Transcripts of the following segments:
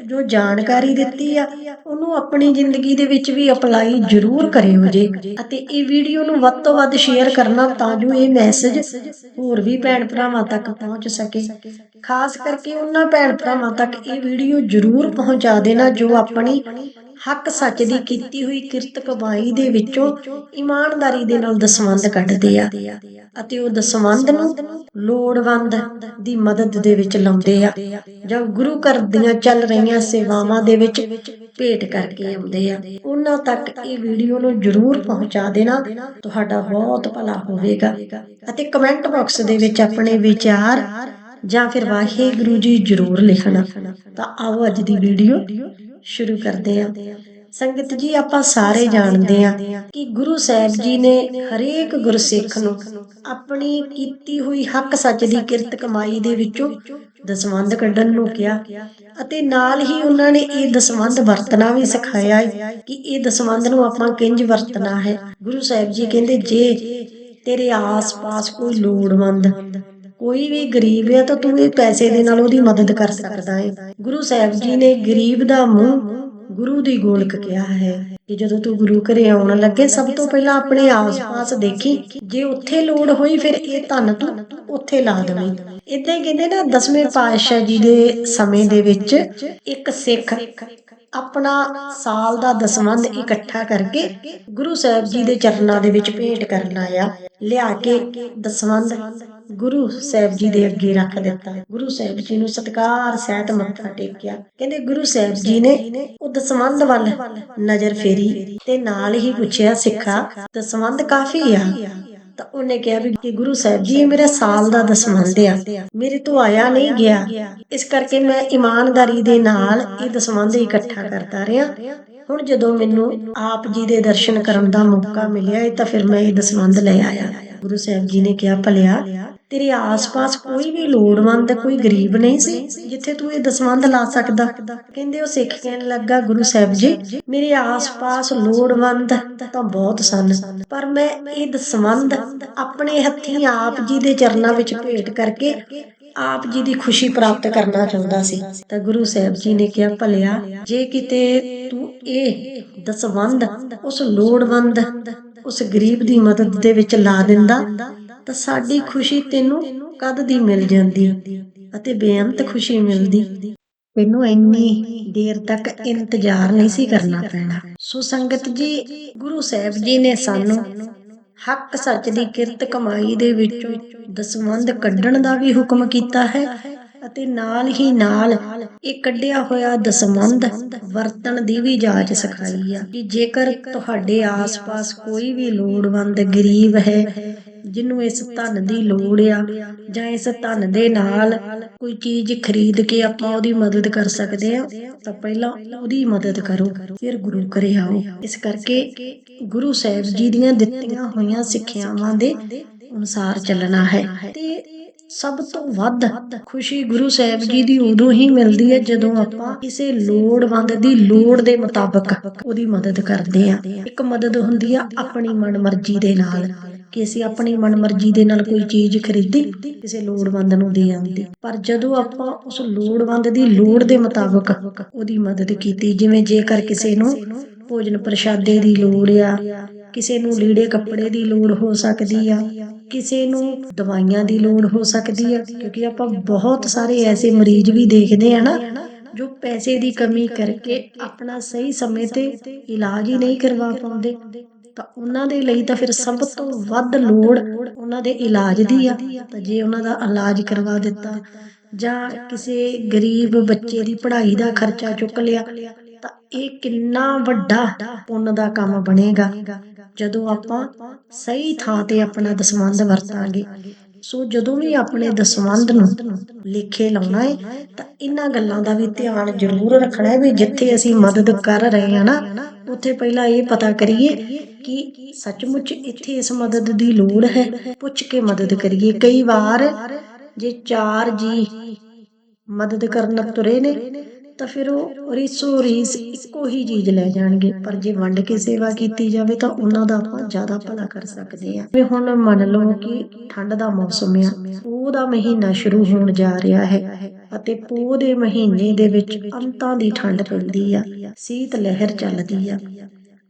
ਜੋ ਜਾਣਕਾਰੀ ਦਿੱਤੀ ਆ, ਉਹਨੂੰ ਆਪਣੀ ਜ਼ਿੰਦਗੀ ਦੇ ਵਿੱਚ ਵੀ ਅਪਲਾਈ ਜ਼ਰੂਰ ਕਰਿਓ ਜੀ। ਅਤੇ ਇਹ ਵੀਡੀਓ ਨੂੰ ਵੱਧ ਤੋਂ ਵੱਧ ਸ਼ੇਅਰ ਕਰਨਾ ਤਾਂ ਜੋ ਇਹ ਮੈਸੇਜ ਹੋਰ ਵੀ ਭੈਣ ਭਰਾਵਾਂ ਤੱਕ ਪਹੁੰਚ ਸਕੇ। ਖਾਸ ਕਰਕੇ ਉਹਨਾਂ ਭੈਣ ਭਰਾਵਾਂ ਤੱਕ ਇਹ ਵੀਡੀਓ ਜ਼ਰੂਰ ਪਹੁੰਚਾ ਦੇਣਾ ਜੋ ਆਪਣੀ ਹੱਕ ਸੱਚ ਦੀ ਕੀਤੀ ਹੋਈ ਕਿਰਤ ਕਮਾਈ ਦੇ ਵਿੱਚੋਂ ਇਮਾਨਦਾਰੀ ਦੇ ਨਾਲ ਦਸਵੰਧ ਕੱਢਦੇ ਆ ਅਤੇ ਉਹ ਦਸਵੰਧ ਨੂੰ ਲੋੜਵੰਦ ਦੀ ਮਦਦ ਦੇ ਵਿੱਚ ਲਾਉਂਦੇ ਆ। ਜਾਂ ਗੁਰੂ ਘਰ ਦੀਆਂ ਚੱਲ ਰਹੀਆਂ ਸੇਵਾਵਾਂ ਦੇ ਵਿੱਚ ਭੇਟ ਕਰਕੇ ਆਉਂਦੇ ਆ। ਉਹਨਾਂ ਤੱਕ ਇਹ ਵੀਡੀਓ ਨੂੰ ਜ਼ਰੂਰ ਪਹੁੰਚਾ ਦੇਣਾ। ਤੁਹਾਡਾ ਬਹੁਤ ਭਲਾ ਹੋਵੇਗਾ। ਅਤੇ ਕਮੈਂਟ ਬਾਕਸ ਦੇ ਵਿੱਚ ਆਪਣੇ ਵਿਚਾਰ ਜਾਂ ਫਿਰ ਵਾਹਿਗੁਰੂ ਜੀ ਜ਼ਰੂਰ ਲਿਖਣਾ। ਤਾਂ ਆਓ ਅੱਜ ਦੀ ਵੀਡੀਓ ਸ਼ੁਰੂ ਕਰਦੇ ਹਾਂ। ਸੰਗਤ ਜੀ ਆਪਾਂ ਸਾਰੇ ਜਾਣਦੇ ਆ ਕਿ ਗੁਰੂ ਸਾਹਿਬ ਜੀ ਨੇ ਹਰੇਕ ਗੁਰਸਿੱਖ ਨੂੰ ਆਪਣੀ ਕੀਤੀ ਹੋਈ ਹੱਕ ਸੱਚ ਦੀ ਕਿਰਤ ਕਮਾਈ ਦੇ ਵਿੱਚੋਂ ਦਸਵੰਧ ਕੱਢਣ ਨੂੰ ਕਿਹਾ ਅਤੇ ਨਾਲ ਹੀ ਉਹਨਾਂ ਨੇ ਇਹ ਦਸਵੰਧ ਵਰਤਣਾ ਵੀ ਸਿਖਾਇਆ ਕਿ ਇਹ ਦਸਵੰਧ ਨੂੰ ਆਪਾਂ ਕਿੰਜ ਵਰਤਣਾ ਹੈ। ਗੁਰੂ ਸਾਹਿਬ ਜੀ ਕਹਿੰਦੇ, ਜੇ ਤੇਰੇ ਆਸ-ਪਾਸ ਕੋਈ ਲੋੜਵੰਦ, ਕੋਈ ਵੀ ਗਰੀਬ ਹੈ ਤਾਂ ਤੂੰ ਇਹ ਪੈਸੇ ਦੇ ਨਾਲ ਉਹਦੀ ਮਦਦ ਕਰ ਸਕਦਾ ਹੈ ਗੁਰੂ ਸਾਹਿਬ ਜੀ ਨੇ ਗਰੀਬ ਦਾ ਮੂੰਹ ਗੁਰੂ ਦੀ ਗੋਲਕ ਕਿਹਾ ਹੈ ਕਿ ਜਦੋਂ ਤੂੰ ਗੁਰੂ ਘਰੇ ਆਉਣ ਲੱਗੇ, ਸਭ ਤੋਂ ਪਹਿਲਾਂ ਆਪਣੇ ਆਸ-ਪਾਸ ਦੇਖੀ। ਜੇ ਉੱਥੇ ਲੋੜ ਹੋਈ, ਫਿਰ ਇਹ ਧਨ ਤੂੰ ਉੱਥੇ ਲਾ ਦੇਵੀਂ। ਇਦਾਂ ਹੀ ਕਹਿੰਦੇ ਨਾ, ਦਸਵੇਂ ਪਾਤਸ਼ਾਹ ਜੀ ਦੇ ਸਮੇਂ ਦੇ ਵਿੱਚ ਇੱਕ ਸਿੱਖ ਆਪਣਾ ਸਾਲ ਦਾ ਦਸਵੰਧ ਇਕੱਠਾ ਕਰਕੇ ਗੁਰੂ ਸਾਹਿਬ ਜੀ ਦੇ ਚਰਨਾਂ ਦੇ ਵਿੱਚ ਭੇਟ ਕਰਨ ਆਇਆ। ਲਿਆ ਕੇ ਦਸਵੰਧ ਗੁਰੂ ਸਾਹਿਬ ਜੀ ਦੇ ਅੱਗੇ ਰੱਖ ਦਿੱਤਾ। ਗੁਰੂ ਸਾਹਿਬ ਜੀ ਨੂੰ ਸਤਿਕਾਰ ਸਹਿਤ ਮੱਥਾ ਟੇਕਿਆ। ਕਹਿੰਦੇ ਗੁਰੂ ਸਾਹਿਬ ਜੀ ਨੇ ਉਹ ਦਸਵੰਧ ਵੱਲ ਨਜ਼ਰ ਫੇਰੀ ਤੇ ਨਾਲ ਹੀ ਪੁੱਛਿਆ, ਸਿੱਖਾ, ਦਸਵੰਧ ਕਾਫੀ ਆ? ਤਾਂ ਉਹਨੇ ਕਿਹਾ ਵੀ ਕਿ ਗੁਰੂ ਸਾਹਿਬ ਜੀ, ਮੇਰਾ ਸਾਲ ਦਾ ਦਸਵੰਧ ਆ ਮੇਰੇ ਤੋਂ ਆਇਆ ਨਹੀਂ ਗਿਆ। ਇਸ ਕਰਕੇ ਮੈਂ ਇਮਾਨਦਾਰੀ ਦੇ ਨਾਲ ਇਹ ਦਸਵੰਧ ਇਕੱਠਾ ਕਰਦਾ ਰਿਹਾ। ਹੁਣ ਜਦੋਂ ਮੈਨੂੰ ਆਪ ਜੀ ਦੇ ਦਰਸ਼ਨ ਕਰਨ ਦਾ ਮੌਕਾ ਮਿਲਿਆ, ਇਹ ਤਾਂ ਫਿਰ ਮੈਂ ਇਹ ਦਸਵੰਧ ਲੈ ਆਇਆ। ਗੁਰੂ ਸਾਹਿਬ ਜੀ ਨੇ ਕਿਹਾ, ਭਲਿਆ, ਤੇਰੇ ਆਸ-ਪਾਸ ਕੋਈ ਵੀ ਲੋੜਵੰਦ ਕੋਈ ਗਰੀਬ ਨਹੀਂ ਸੀ, ਜਿੱਥੇ ਤੂੰ ਇਹ ਦਸਵੰਧ ਲਾ ਸਕਦਾ? ਕਹਿੰਦੇ ਉਹ ਸਿੱਖ ਕਹਿਣ ਲੱਗਾ, ਗੁਰੂ ਸਾਹਿਬ ਜੀ, ਮੇਰੇ ਆਸ-ਪਾਸ ਲੋੜਵੰਦ ਤਾਂ ਬਹੁਤ ਸਨ, ਪਰ ਮੈਂ ਇਹ ਦਸਵੰਧ ਆਪਣੇ ਹੱਥੀਂ ਆਪ ਜੀ ਦੇ ਚਰਨਾਂ ਵਿੱਚ ਭੇਟ ਕਰਕੇ ਆਪ ਜੀ ਦੀ ਖੁਸ਼ੀ ਪ੍ਰਾਪਤ ਕਰਨਾ ਚਾਹੁੰਦਾ ਸੀ। ਤਾਂ ਗੁਰੂ ਸਾਹਿਬ ਜੀ ਨੇ ਕਿਹਾ, ਭਲਿਆ, ਜੇ ਕਿਤੇ ਤੂੰ ਇਹ ਦਸਵੰਧ, ਉਸ ਲੋੜਵੰਦ ਉਸ ਗਰੀਬ ਦੀ ਮਦਦ ਦੇ ਵਿੱਚ ਲਾ ਦਿੰਦਾ, ਤਾਂ ਸਾਡੀ ਖੁਸ਼ੀ ਤੈਨੂੰ ਕਦ ਦੀ ਮਿਲ ਜਾਂਦੀ ਅਤੇ ਬੇਅੰਤ ਖੁਸ਼ੀ ਮਿਲਦੀ। ਤੈਨੂੰ ਇੰਨੀ ਦੇਰ ਤੱਕ ਇੰਤਜ਼ਾਰ ਨਹੀਂ ਸੀ ਕਰਨਾ ਪੈਣਾ। ਸੋ ਸੰਗਤ ਜੀ, ਗੁਰੂ ਸਾਹਿਬ ਜੀ ਨੇ ਸਾਨੂੰ ਹੱਕ ਸੱਚ ਦੀ ਕਿਰਤ ਕਮਾਈ ਦੇ ਵਿੱਚੋਂ ਦਸਵੰਧ ਕੱਢਣ ਦਾ ਵੀ ਹੁਕਮ ਕੀਤਾ ਹੈ। ਅਤੇ ਨਾਲ ਹੀ ਨਾਲ ਇਹ ਕੱਢਿਆ ਹੋਇਆ ਦਸਵੰਧ ਵਰਤਣ ਦੀ ਵੀ ਜਾਚ ਸਿਖਾਈ ਆ ਕਿ ਜੇਕਰ ਤੁਹਾਡੇ ਆਸ-ਪਾਸ ਕੋਈ ਵੀ ਲੋੜਵੰਦ ਗਰੀਬ ਹੈ ਜਿਹਨੂੰ ਇਸ ਧਨ ਦੀ ਲੋੜ ਆ ਜਾਂ ਇਸ ਧਨ ਦੇ ਨਾਲ ਕੋਈ ਚੀਜ਼ ਖਰੀਦ ਕੇ ਆਪਾਂ ਉਹਦੀ ਮਦਦ ਕਰ ਸਕਦੇ ਆ, ਤਾਂ ਪਹਿਲਾਂ ਉਹਦੀ ਮਦਦ ਕਰੋ। ਫਿਰ ਗੁਰੂ ਘਰੇ ਆਓ। ਇਸ ਕਰਕੇ ਗੁਰੂ ਸਾਹਿਬ ਜੀ ਦੀਆਂ ਦਿੱਤੀਆਂ ਹੋਈਆਂ ਸਿੱਖਿਆਵਾਂ ਦੇ ਅਨੁਸਾਰ ਚੱਲਣਾ ਹੈ। ਤੇ ਸਭ ਤੋਂ ਵੱਧ ਖੁਸ਼ੀ ਗੁਰੂ ਸਾਹਿਬ ਜੀ ਦੀ ਉਦੋਂ ਹੀ ਮਿਲਦੀ ਹੈ ਜਦੋਂ ਆਪਾਂ ਕਿਸੇ ਲੋੜਵੰਦ ਦੀ ਲੋੜ ਦੇ ਮੁਤਾਬਕ ਉਹਦੀ ਮਦਦ ਕਰਦੇ ਆ ਇੱਕ ਮਦਦ ਹੁੰਦੀ ਆ ਆਪਣੀ ਮਨਮਰਜ਼ੀ ਦੇ ਨਾਲ ਕਿ ਅਸੀਂ ਆਪਣੀ ਮਨਮਰਜ਼ੀ ਦੇ ਨਾਲ ਕੋਈ ਚੀਜ਼ ਖਰੀਦੀ ਕਿਸੇ ਲੋੜਵੰਦ ਨੂੰ ਦੇ ਆਉਂਦੇ ਪਰ ਜਦੋਂ ਆਪਾਂ ਉਸ ਲੋੜਵੰਦ ਦੀ ਲੋੜ ਦੇ ਮੁਤਾਬਕ ਉਹਦੀ ਮਦਦ ਕੀਤੀ। ਜਿਵੇਂ ਜੇਕਰ ਕਿਸੇ ਨੂੰ ਭੋਜਨ ਪ੍ਰਸ਼ਾਦੇ ਦੀ ਲੋੜ ਆ ਕਿਸੇ ਨੂੰ ਲੀੜੇ ਕੱਪੜੇ ਦੀ ਲੋੜ ਹੋ ਸਕਦੀ ਆ ਕਿਸੇ ਨੂੰ ਦਵਾਈਆਂ ਦੀ ਲੋੜ ਹੋ ਸਕਦੀ ਹੈ ਕਿਉਂਕਿ ਆਪਾਂ ਬਹੁਤ ਸਾਰੇ ਐਸੇ ਮਰੀਜ਼ ਵੀ ਦੇਖਦੇ ਆ ਨਾ, ਜੋ ਪੈਸੇ ਦੀ ਕਮੀ ਕਰਕੇ ਆਪਣਾ ਸਹੀ ਸਮੇਂ ਤੇ ਇਲਾਜ ਹੀ ਨਹੀਂ ਕਰਵਾ ਪਾਉਂਦੇ। ਤਾਂ ਉਹਨਾਂ ਦੇ ਲਈ ਤਾਂ ਫਿਰ ਸਭ ਤੋਂ ਵੱਧ ਲੋੜ ਉਹਨਾਂ ਦੇ ਇਲਾਜ ਦੀ ਆ। ਤਾਂ ਜੇ ਉਹਨਾਂ ਦਾ ਇਲਾਜ ਕਰਵਾ ਦਿੱਤਾ, ਜਾਂ ਕਿਸੇ ਗਰੀਬ ਬੱਚੇ ਦੀ ਪੜ੍ਹਾਈ ਦਾ ਖਰਚਾ ਚੁੱਕ ਲਿਆ, ਤਾਂ ਇਹ ਕਿੰਨਾ ਵੱਡਾ ਪੁੰਨ ਦਾ ਕੰਮ ਬਣੇਗਾ। ਜਦੋਂ ਆਪਾਂ ਸਹੀ ਥਾਂ ਤੇ ਆਪਣਾ ਦਸਵੰਧ ਵਰਤਾਂਗੇ, ਸੋ ਜਦੋਂ ਵੀ ਆਪਣੇ ਦਸਵੰਧ ਨੂੰ ਲੇਖੇ ਲਾਉਣਾ ਹੈ ਤਾਂ ਇਹਨਾਂ ਗੱਲਾਂ ਦਾ ਵੀ ਧਿਆਨ ਜ਼ਰੂਰ ਰੱਖਣਾ ਹੈ ਵੀ ਜਿੱਥੇ ਅਸੀਂ ਮਦਦ ਕਰ ਰਹੇ ਹਾਂ ਨਾ, ਉੱਥੇ ਪਹਿਲਾਂ ਇਹ ਪਤਾ ਕਰੀਏ ਕਿ ਸੱਚਮੁੱਚ ਇੱਥੇ ਇਸ ਮਦਦ ਦੀ ਲੋੜ ਹੈ। ਪੁੱਛ ਕੇ ਮਦਦ ਕਰੀਏ। ਕਈ ਵਾਰ ਜੇ ਚਾਰ ਜੀ ਮਦਦ ਕਰਨ ਤੁਰੇ ਨੇ ਤਾਂ ਫਿਰ ਉਹ ਰੀਸੋ ਰੀਸ ਇੱਕੋ ਹੀ ਚੀਜ਼ ਲੈ ਜਾਣਗੇ। ਪਰ ਜੇ ਵੰਡ ਕੇ ਸੇਵਾ ਕੀਤੀ ਜਾਵੇ ਤਾਂ ਉਹਨਾਂ ਦਾ ਆਪਾਂ ਜ਼ਿਆਦਾ ਭਲਾ ਕਰ ਸਕਦੇ ਆ ਵੀ ਹੁਣ ਮੰਨ ਲਓ ਕਿ ਠੰਡ ਦਾ ਮੌਸਮ ਆ, ਪੋਹ ਦਾ ਮਹੀਨਾ ਸ਼ੁਰੂ ਹੋਣ ਜਾ ਰਿਹਾ ਹੈ ਅਤੇ ਪੋਹ ਦੇ ਮਹੀਨੇ ਦੇ ਵਿੱਚ ਅੰਤਾਂ ਦੀ ਠੰਡ ਪੈਂਦੀ ਆ, ਸੀਤ ਲਹਿਰ ਚੱਲਦੀ ਆ।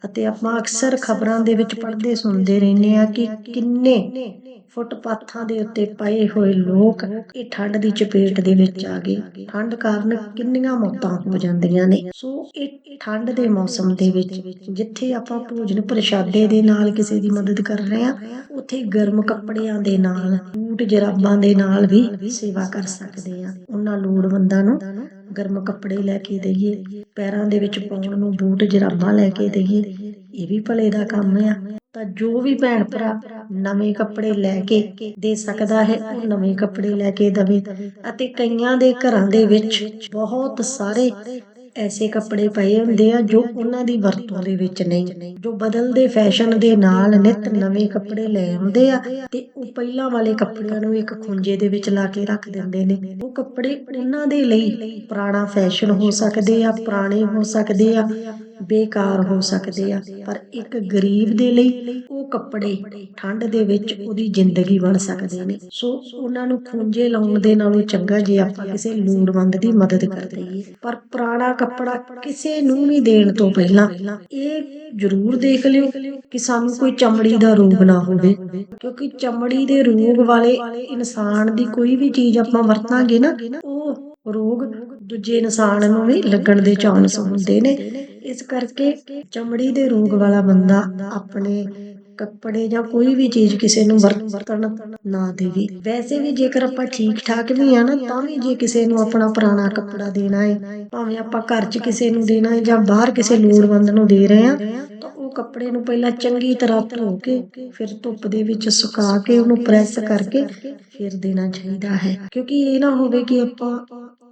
ਅਤੇ ਆਪਾਂ ਅਕਸਰ ਖਬਰਾਂ ਦੇ ਵਿੱਚ ਪੜ੍ਹਦੇ ਸੁਣਦੇ ਰਹਿੰਦੇ ਆ ਕਿ ਕਿੰਨੇ ਫੁੱਟਪਾਥਾਂ ਦੇ ਉੱਤੇ ਪਏ ਹੋਏ ਲੋਕ ਇਹ ਠੰਡ ਦੀ ਚਪੇਟ ਦੇ ਵਿੱਚ ਆ ਗਏ। ਠੰਡ ਕਾਰਨ ਕਿੰਨੀਆਂ ਮੌਤਾਂ ਹੋ ਜਾਂਦੀਆਂ ਨੇ। ਸੋ ਇਹ ਠੰਡ ਦੇ ਮੌਸਮ ਦੇ ਵਿੱਚ ਜਿੱਥੇ ਆਪਾਂ ਭੋਜਨ ਪ੍ਰਸ਼ਾਦੇ ਦੇ ਨਾਲ ਕਿਸੇ ਦੀ ਮਦਦ ਕਰ ਰਹੇ ਆ ਉੱਥੇ ਗਰਮ ਕੱਪੜਿਆਂ ਦੇ ਨਾਲ, ਬੂਟ ਜਰਾਬਾਂ ਦੇ ਨਾਲ ਵੀ ਸੇਵਾ ਕਰ ਸਕਦੇ ਆ ਉਹਨਾਂ ਲੋੜਵੰਦਾਂ ਨੂੰ ਗਰਮ ਕੱਪੜੇ ਲੈ ਕੇ ਦਈਏ, ਪੈਰਾਂ ਦੇ ਵਿੱਚ ਪਾਉਣ ਨੂੰ ਬੂਟ ਜਰਾਬਾਂ ਲੈ ਕੇ ਦਈਏ, ਇਹ ਵੀ ਭਲੇ ਦਾ ਕੰਮ ਆ। ਤਾਂ ਜੋ ਵੀ ਭੈਣ ਭਰਾ ਨਵੇਂ ਕੱਪੜੇ ਲੈ ਕੇ ਦੇ ਸਕਦਾ ਹੈ, ਉਹ ਨਵੇਂ ਕੱਪੜੇ ਲੈ ਕੇ ਦਵੇ। ਅਤੇ ਕਈਆਂ ਦੇ ਘਰਾਂ ਦੇ ਵਿੱਚ ਬਹੁਤ ਸਾਰੇ ਐਸੇ ਕੱਪੜੇ ਪਏ ਹੁੰਦੇ ਆ ਜੋ ਉਹਨਾਂ ਦੀ ਵਰਤੋਂ ਦੇ ਵਿੱਚ ਨਹੀਂ ਜੋ ਬਦਲਦੇ ਫੈਸ਼ਨ ਦੇ ਨਾਲ ਨਿਤ ਨਵੇਂ ਕੱਪੜੇ ਲੈ ਆਉਂਦੇ ਆ ਤੇ ਉਹ ਪਹਿਲਾਂ ਵਾਲੇ ਕੱਪੜਿਆਂ ਨੂੰ ਇੱਕ ਖੁੰਝੇ ਦੇ ਵਿੱਚ ਲਾ ਕੇ ਰੱਖ ਦਿੰਦੇ ਨੇ। ਉਹ ਕੱਪੜੇ ਉਹਨਾਂ ਦੇ ਲਈ ਪੁਰਾਣਾ ਫੈਸ਼ਨ ਹੋ ਸਕਦੇ ਆ, ਪੁਰਾਣੇ ਹੋ ਸਕਦੇ ਆ ਬੇਕਾਰ ਹੋ ਸਕਦੇ ਆ। ਪਰ ਇੱਕ ਗਰੀਬ ਦੇ ਲਈ ਉਹ ਕੱਪੜੇ ਠੰਡ ਦੇ ਵਿੱਚ ਉਹਦੀ ਜ਼ਿੰਦਗੀ ਬਣ ਸਕਦੇ ਨੇ। ਸੋ ਉਹਨਾਂ ਨੂੰ ਖੁੰਝੇ ਲਾਉਣ ਦੇ ਨਾਲੋਂ ਚੰਗਾ ਜੇ ਆਪਾਂ ਕਿਸੇ ਲੋੜਵੰਦ ਦੀ ਮਦਦ ਕਰ ਦਈਏ। ਪਰ ਪੁਰਾਣਾ ਕੱਪੜਾ ਕਿਸੇ ਨੂੰ ਵੀ ਦੇਣ ਤੋਂ ਪਹਿਲਾਂ ਇਹ ਜ਼ਰੂਰ ਦੇਖ ਲਿਓ ਕਿ ਸਾਨੂੰ ਕੋਈ ਚਮੜੀ ਦਾ ਰੋਗ ਨਾ ਹੋਵੇ। ਕਿਉਂਕਿ ਚਮੜੀ ਦੇ ਰੋਗ ਵਾਲੇ ਇਨਸਾਨ ਦੀ ਕੋਈ ਵੀ ਚੀਜ਼ ਆਪਾਂ ਵਰਤਾਂਗੇ ਨਾ, ਉਹ ਰੋਗ ਦੂਜੇ ਇਨਸਾਨ ਨੂੰ ਵੀ ਲੱਗਣ ਦੇ ਚਾਂਸ ਹੁੰਦੇ ਨੇ। ਇਸ ਕਰਕੇ ਚਮੜੀ ਦੇ ਰੋਗ ਵਾਲਾ ਬੰਦਾ ਆਪਣੇ ਕੱਪੜੇ ਜਾਂ ਕੋਈ ਵੀ ਚੀਜ਼ ਕਿਸੇ ਨੂੰ ਵਰਤਣ ਨਾ ਦੇਵੇ। ਵੈਸੇ ਵੀ ਜੇਕਰ ਆਪਾਂ ਠੀਕ ਠਾਕ ਵੀ ਆ ਨਾ, ਤਾਂ ਵੀ ਜੇ ਕਿਸੇ ਨੂੰ ਆਪਣਾ ਪੁਰਾਣਾ ਕੱਪੜਾ ਦੇਣਾ ਹੈ ਭਾਵੇਂ ਆਪਾਂ ਘਰ 'ਚ ਕਿਸੇ ਨੂੰ ਦੇਣਾ ਹੈ ਜਾਂ ਬਾਹਰ ਕਿਸੇ ਲੋੜਵੰਦ ਨੂੰ ਦੇ ਰਹੇ ਆ, ਤਾਂ ਉਹ ਕੱਪੜੇ ਨੂੰ ਪਹਿਲਾਂ ਚੰਗੀ ਤਰ੍ਹਾਂ ਧੋ ਕੇ, ਫਿਰ ਧੁੱਪ ਦੇ ਵਿੱਚ ਸੁਕਾ ਕੇ ਉਹਨੂੰ ਪ੍ਰੈਸ ਕਰਕੇ ਫਿਰ ਦੇਣਾ ਚਾਹੀਦਾ ਹੈ। ਕਿਉਂਕਿ ਇਹ ਨਾ ਹੋਵੇ ਕਿ ਆਪਾਂ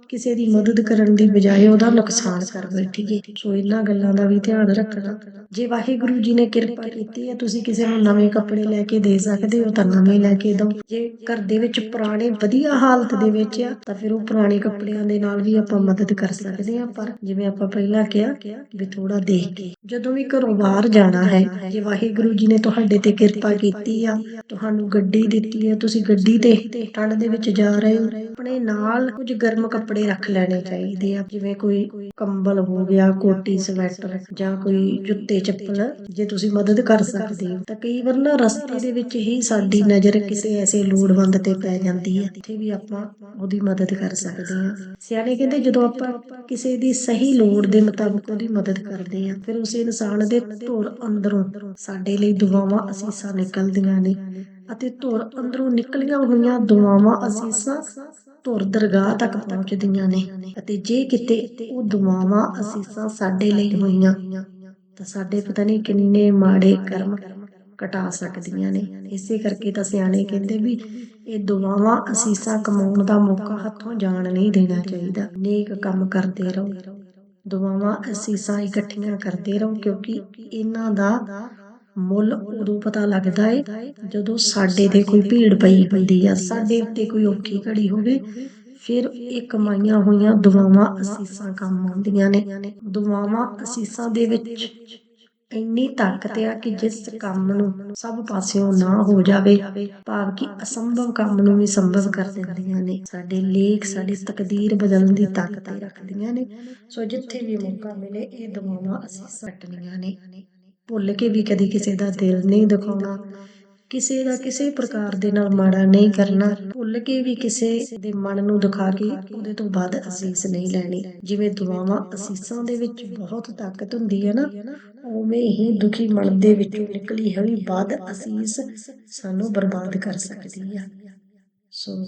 ਕਿਸੇ ਦੀ ਮਦਦ ਕਰਨ ਦੀ ਬਜਾਏ ਉਹਦਾ ਨੁਕਸਾਨ ਕਰ ਬੈਠੀਏ। ਸੋ ਇਹਨਾਂ ਗੱਲਾਂ ਦਾ ਵੀ ਧਿਆਨ ਰੱਖਣਾ। ਜੇ ਵਾਹਿਗੁਰੂ ਜੀ ਨੇ ਕਿਰਪਾ ਕੀਤੀ ਹੈ, ਤੁਸੀਂ ਕਿਸੇ ਨੂੰ ਨਵੇਂ ਕੱਪੜੇ ਲੈ ਕੇ ਦੇ ਸਕਦੇ ਹੋ ਤਾਂ ਨਵੇਂ ਲੈ ਕੇ ਦਿਓ। ਜੇ ਘਰ ਦੇ ਵਿੱਚ ਪੁਰਾਣੇ ਵਧੀਆ ਹਾਲਤ ਦੇ ਵਿੱਚ ਆ, ਤਾਂ ਫਿਰ ਉਹ ਪੁਰਾਣੇ ਕੱਪੜਿਆਂ ਦੇ ਨਾਲ ਵੀ ਆਪਾਂ ਮਦਦ ਕਰ ਸਕਦੇ ਹਾਂ। ਪਰ ਜਿਵੇਂ ਆਪਾਂ ਪਹਿਲਾਂ ਕਿਹਾ ਵੀ ਥੋੜਾ ਦੇਖ ਕੇ। ਜਦੋਂ ਵੀ ਘਰੋਂ ਬਾਹਰ ਜਾਣਾ ਹੈ, ਜੇ ਵਾਹਿਗੁਰੂ ਜੀ ਨੇ ਤੁਹਾਡੇ ਤੇ ਕਿਰਪਾ ਕੀਤੀ ਆ, ਤੁਹਾਨੂੰ ਗੱਡੀ ਦਿੱਤੀ ਹੈ, ਤੁਸੀਂ ਗੱਡੀ ਤੇ ਠੰਡ ਦੇ ਵਿੱਚ ਜਾ ਰਹੇ ਹੋ, ਆਪਣੇ ਨਾਲ ਕੁਝ ਗਰਮ ਕੱਪੜੇ ਰੱਖ ਲੈਣੇ ਚਾਹੀਦੇ ਆ, ਜਿਵੇਂ ਕੋਈ ਕੰਬਲ ਹੋ ਗਿਆ, ਕੋਟੀ, ਸਵੈਟਰ ਜਾਂ ਕੋਈ ਜੁੱਤੇ, ਚੱਪਲ, ਜੇ ਤੁਸੀਂ ਮਦਦ ਕਰ ਸਕਦੇ ਹੋ, ਤਾਂ ਕਈ ਵਾਰ ਨਾ ਰਸਤੇ ਦੇ ਵਿੱਚ ਹੀ ਸਾਡੀ ਨਜ਼ਰ ਕਿਸੇ ਐਸੇ ਲੋੜਵੰਦ ਤੇ ਪੈ ਜਾਂਦੀ ਹੈ ਇੱਥੇ ਵੀ ਆਪਾਂ ਉਹਦੀ ਮਦਦ ਕਰ ਸਕਦੇ ਹਾਂ ਸਿਆਣੇ ਕਹਿੰਦੇ ਜਦੋਂ ਆਪਾਂ ਕਿਸੇ ਦੀ ਸਹੀ ਲੋੜ ਦੇ ਮੁਤਾਬਕ ਉਹਦੀ ਮਦਦ ਕਰਦੇ ਹਾਂ ਫਿਰ ਉਸ ਇਨਸਾਨ ਦੇ ਧੁਰ ਅੰਦਰੋਂ ਸਾਡੇ ਲਈ ਦੁਆਵਾਂ ਅਸੀਸਾਂ ਨਿਕਲਦੀਆਂ ਨੇ, ਅਤੇ ਧੁਰ ਅੰਦਰੋਂ ਨਿਕਲੀਆਂ ਹੋਈਆਂ ਦੁਆਵਾਂ ਅਸੀਸਾਂ ਧੁਰ ਦਰਗਾਹ ਤੱਕ ਪਹੁੰਚਦੀਆਂ ਨੇ ਅਤੇ ਜੇ ਕਿਤੇ ਉਹ ਦੁਆਵਾਂ ਅਸੀਸਾਂ ਸਾਡੇ ਲਈ ਹੋਈਆਂ ਤਾਂ ਸਾਡੇ ਪਤਾ ਨਹੀਂ ਕਿੰਨੇ ਮਾੜੇ ਕਰਮ ਕਟਾ ਸਕਦੀਆਂ ਨੇ। ਇਸੇ ਕਰਕੇ ਤਾਂ ਸਿਆਣੇ ਕਹਿੰਦੇ ਵੀ ਇਹ ਦੁਆਵਾਂ ਅਸੀਸਾਂ ਕਮਾਉਣ ਦਾ ਮੌਕਾ ਹੱਥੋਂ ਜਾਣ ਨਹੀਂ ਦੇਣਾ ਚਾਹੀਦਾ। ਨੇਕ ਕੰਮ ਕਰਦੇ ਰਹੋ। ਦੁਆਵਾਂ ਅਸੀਸਾਂ ਇਕੱਠੀਆਂ ਕਰਦੇ ਰਹੋ ਕਿਉਂਕਿ ਇਹਨਾਂ ਦਾ ਮੁੱਲ ਉਦੋਂ ਪਤਾ ਲੱਗਦਾ ਏ ਜਦੋਂ ਸਾਡੇ ਤੇ ਕੋਈ ਭੀੜ ਪਈ ਹੁੰਦੀ ਆ, ਸਾਡੇ ਉੱਤੇ ਕੋਈ ਔਖੀ ਘੜੀ ਹੋਵੇ, ਫਿਰ ਇਹ ਕਮਾਈਆਂ ਹੋਈਆਂ ਦੁਆਵਾਂ ਅਸੀਸਾਂ ਕੰਮ ਆਉਂਦੀਆਂ ਨੇ। ਦੁਆਵਾਂ ਅਸੀਸਾਂ ਦੇ ਵਿੱਚ ਇੰਨੀ ਤਾਕਤ ਆ ਕਿ ਜਿਸ ਕੰਮ ਨੂੰ ਸਭ ਪਾਸਿਓਂ ਨਾ ਹੋ ਜਾਵੇ, ਭਾਵ ਕਿ ਅਸੰਭਵ ਕੰਮ ਨੂੰ ਵੀ ਸੰਭਵ ਕਰ ਦਿੰਦੀਆਂ ਨੇ। ਸਾਡੇ ਲੇਖ, ਸਾਡੀ ਤਕਦੀਰ ਬਦਲਣ ਦੀ ਤਾਕਤ ਰੱਖਦੀਆਂ ਨੇ। ਸੋ ਜਿੱਥੇ ਵੀ ਮੌਕਾ ਮਿਲੇ, ਇਹ ਦੁਆਵਾਂ ਅਸੀਂ ਸੱਟਣੀਆਂ ਨੇ। ਭੁੱਲ ਕੇ ਵੀ ਕਦੀ ਕਿਸੇ ਦਾ ਦਿਲ ਨਹੀਂ ਦਿਖਾਉਣਾ, ਕਿਸੇ ਦਾ ਕਿਸੇ ਪ੍ਰਕਾਰ ਦੇ ਨਾਲ ਮਾੜਾ ਨਹੀਂ ਕਰਨਾ, ਭੁੱਲ ਕੇ ਵੀ ਕਿਸੇ ਦੇ ਮਨ ਨੂੰ ਦੁਖਾ ਕੇ ਉਹਦੇ ਤੋਂ ਵੱਧ ਅਸੀਸ ਨਹੀਂ ਲੈਣੀ। ਜਿਵੇਂ ਦੁਆਵਾਂ ਅਸੀਸਾਂ ਦੇ ਵਿੱਚ ਬਹੁਤ ਤਾਕਤ ਹੁੰਦੀ ਹੈ ਨਾ, ਉਵੇਂ ਹੀ ਦੁਖੀ ਮਨ ਦੇ ਵਿੱਚੋਂ ਨਿਕਲੀ ਹੋਈ ਵੱਧ ਅਸੀਸ ਸਾਨੂੰ ਬਰਬਾਦ ਕਰ ਸਕਦੀ ਹੈ ਸੋ